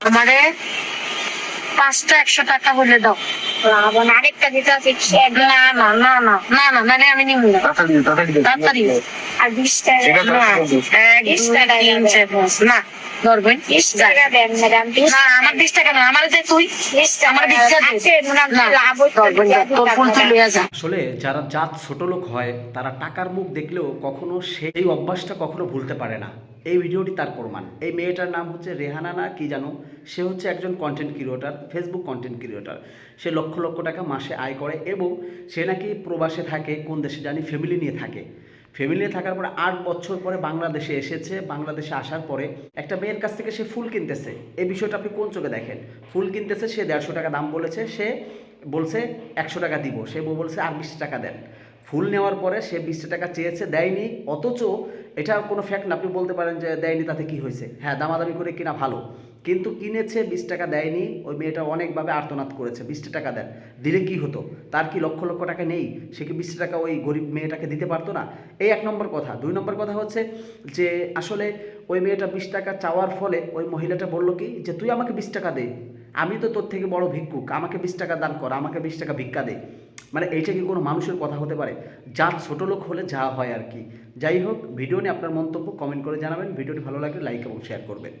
আমারে পাঁচটা একশো টাকা হলে দাও। রাবণ আরেকটা দিতে হবে না না না না না না মানে আমি নিব না। তাড়াতাড়ি আর বিশ টাকা আছে। বিশ টাকা ধরবেন বিশ টাকা দেন ম্যাডাম না আমার বিশ টাকা না আমার যে তুই। আমার ভিক্ষা দে। আছে, হয় না লাভ হচ্ছে, ধরবেন তোর ফুল তুই লইয়া যা। আসলে যারা জাত ছোট লোক হয় তারা টাকার মুখ দেখলেও কখনো সেই অভ্যাসটা কখনো ভুলতে পারে না। এই ভিডিওটি তার প্রমাণ। এই মেয়েটার নাম হচ্ছে রেহানা না কি জানো? সে হচ্ছে একজন content creator Facebook content creator সে লক্ষ লক্ষ টাকা মাসে আয় করে এবং সে নাকি প্রবাসে থাকে, কোন দেশে জানি ফ্যামিলি নিয়ে থাকে। ফ্যামিলি থাকার পরে আট বছর পরে বাংলাদেশে এসেছে। বাংলাদেশে আসার পরে একটা মেয়ের কাছ থেকে সে ফুল কিনতেছে। এই বিষয়টা আপনি কোন চোখে দেখেন? ফুল কিনতেছে, সে দেড়শো টাকা দাম বলেছে, সে বলছে একশো টাকা দিব। সে বলছে, আর বিশ টাকা দেন। ফুল নেওয়ার পরে সে বিশ টাকা চেয়েছে, দেয়নি, অথচ এটা কোনো ফ্যাক্ট না, আপনি বলতে পারেন যে দেয়নি, তাতে কি হয়েছে? হ্যাঁ দামাদামি করে কিনা ভালো, কিন্তু কিনেছে, বিশ টাকা দেয়নি, ওই মেয়েটা অনেকভাবে আর্তনাদ করেছে বিশ টাকা দেন, দিলে কি হতো? তার কি লক্ষ লক্ষ টাকা নেই? সে কি বিশ টাকা ওই গরিব মেয়েটাকে দিতে পারতো না? এই এক নম্বর কথা। দুই নম্বর কথা হচ্ছে যে, আসলে ওই মেয়েটা বিশ টাকা চাওয়ার ফলে ওই মহিলাটা বলল কি, যে তুই আমাকে বিশ টাকা দে। আমি তো তোর থেকে বড় ভিক্ষুক, আমাকে বিশ টাকা দান কর, আমাকে বিশ টাকা ভিক্ষা দে। মানে এইটা কি কোনো মানুষের কথা হতে পারে? যা ছোট লোক হলে যা হয় আর কি। যাই হোক, ভিডিও নিয়ে আপনার মন্তব্য কমেন্ট করে জানাবেন, ভিডিওটি ভালো লাগলে লাইক এবং শেয়ার করবেন।